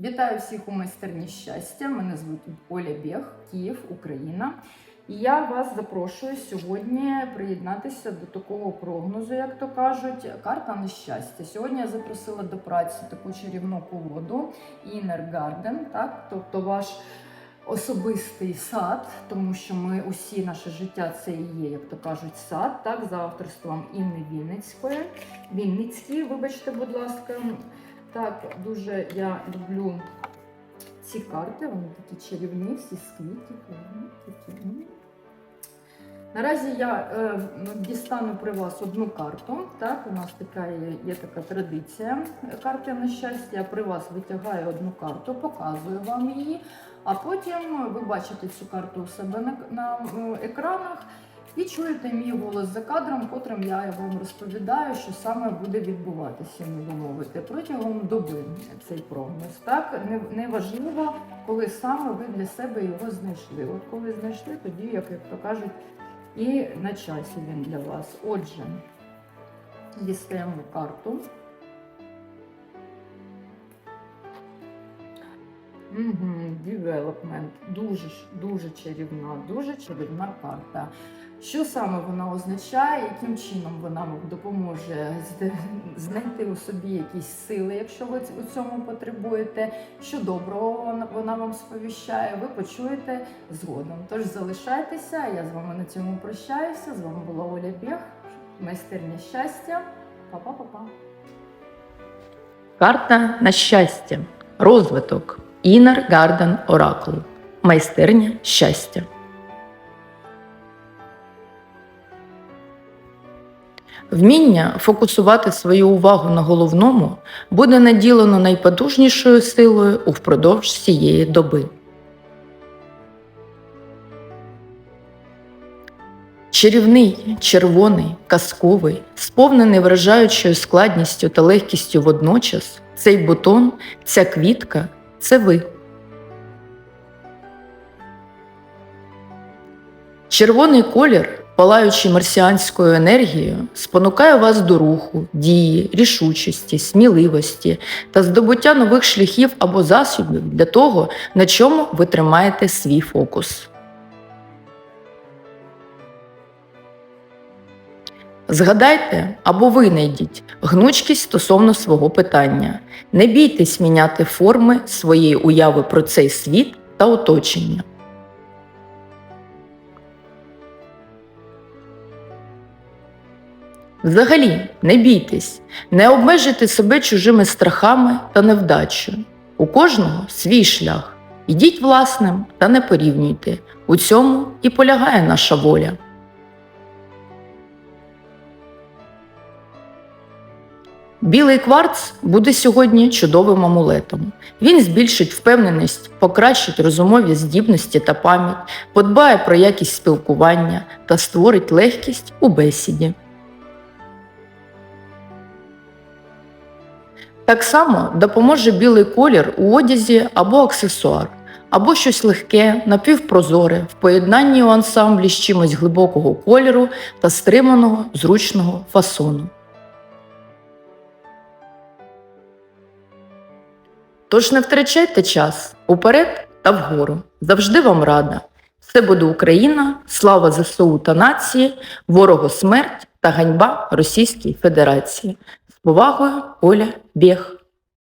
Вітаю всіх у майстерні щастя. Мене звуть Оля Бєх, Київ, Україна. І я вас запрошую сьогодні приєднатися до такого прогнозу, як то кажуть, карта нещастя. Сьогодні я запросила до праці таку чарівну колоду Inner Garden, так, тобто ваш особистий сад, тому що ми усі наше життя це і є, як то кажуть, сад, так, за авторством Інни Вінницької. Вінницької, вибачте, будь ласка. Так, дуже я люблю ці карти, вони такі чарівні, всі з квітів. такі. Наразі я е, дістану при вас одну карту. Так, у нас така є, є така традиція карти на щастя. Я при вас витягаю одну карту, показую вам її, а потім ви бачите цю карту у себе на, на е, екранах. І чуєте мій голос за кадром, котрим я вам розповідаю, що саме буде відбуватися, не мовити, протягом доби цей прогноз. Так неважливо, не коли саме ви для себе його знайшли. От коли знайшли, тоді, як то кажуть, і на часі він для вас. Отже, дістаємо карту. Development. Дуже, дуже чарівна, дуже чарівна карта. Що саме вона означає, яким чином вона допоможе знайти у собі якісь сили, якщо ви у цьому потребуєте, що доброго вона вам сповіщає, ви почуєте згодом. Тож залишайтеся, я з вами на цьому прощаюся. З вами була Оля Бєх, майстерня щастя. Па-па-па-па. Карта на щастя. Розвиток. Inner Garden Oracle. Майстерня щастя. Вміння фокусувати свою увагу на головному буде наділено найпотужнішою силою упродовж цієї доби. Чарівний, червоний, казковий, сповнений вражаючою складністю та легкістю водночас, цей бутон, ця квітка це ви. Червоний колір, палаючи марсіанською енергією, спонукає вас до руху, дії, рішучості, сміливості та здобуття нових шляхів або засобів для того, на чому ви тримаєте свій фокус. Згадайте або винайдіть гнучкість стосовно свого питання. Не бійтесь міняти форми своєї уяви про цей світ та оточення. Взагалі, не бійтесь, не обмежуйте себе чужими страхами та невдачею. У кожного свій шлях. Ідіть власним та не порівнюйте. У цьому і полягає наша воля. Білий кварц буде сьогодні чудовим амулетом. Він збільшить впевненість, покращить розумові здібності та пам'ять, подбає про якість спілкування та створить легкість у бесіді. Так само допоможе білий колір у одязі або аксесуар, або щось легке, напівпрозоре в поєднанні у ансамблі з чимось глибокого кольору та стриманого зручного фасону. Тож не втрачайте час уперед та вгору. Завжди вам рада. Все буде Україна, слава ЗСУ та нації, ворогу смерть та ганьба Російській Федерації. З повагою Оля Бєх.